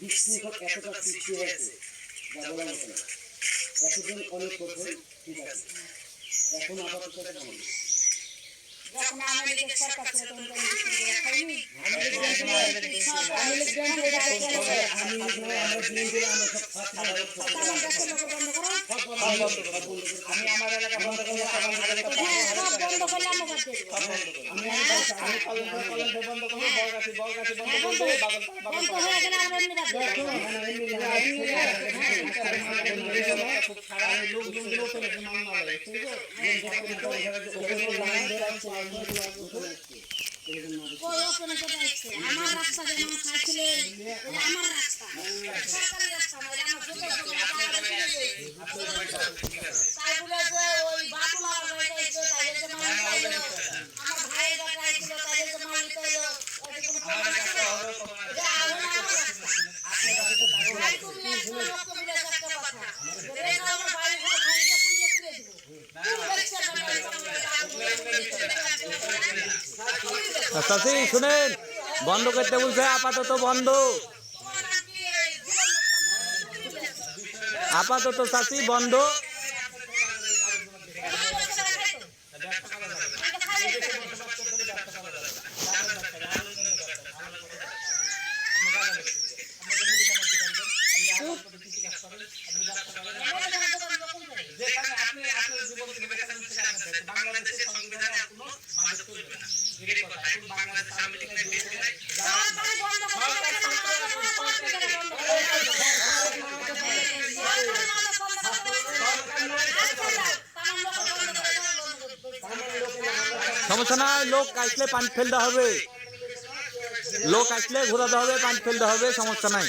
বিশৃঙ্খল এতটা সৃষ্টি হয়েছে যা বলার মতো না এতদিন অনেক করছেন ঠিক আছে এখন আপাতত কেমন যখন আওয়ামী সরকার ছিল তখন তো আমি। আমি আমরা বিএনপি আমরা সব ছাত্র তাহলে দেশের লোক বন্ধ করো। আমরা রাস্তা যেমন খাইছিল, আমার রাস্তা। চাচি শুনেন। বন্ধ করতে বলছে আপাতত বন্ধ। আপাতত চাচি বন্ধ। বাংলাদেশের সংবিধানে কোনো মাদক চলবে না। এটাই কথা। এখন বাংলাদেশ আওয়ামী লীগ নাই, বিএনপি নাই। সমস্যা নাই, লোক আসলে পানি ফেলতে হবে। লোক আসলে ঘোরাতে হবে, পানি ফেলতে হবে, সমস্যা নাই।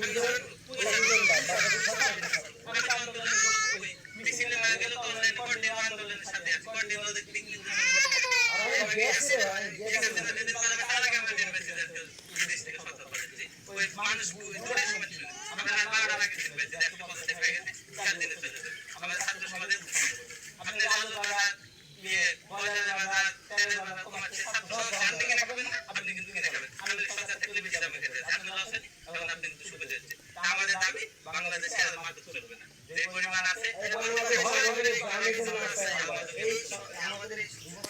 সুন্দর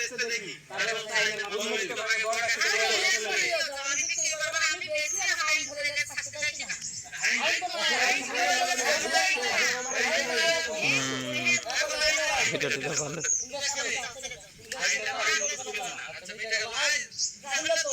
বেচতে দেখি তাহলে বলতে হয় না বলতে তোমাকে বড় কাছে আমি বেচে হাই ধরে থাকতে দেখি না এটা তো ভালো আচ্ছা এটা তো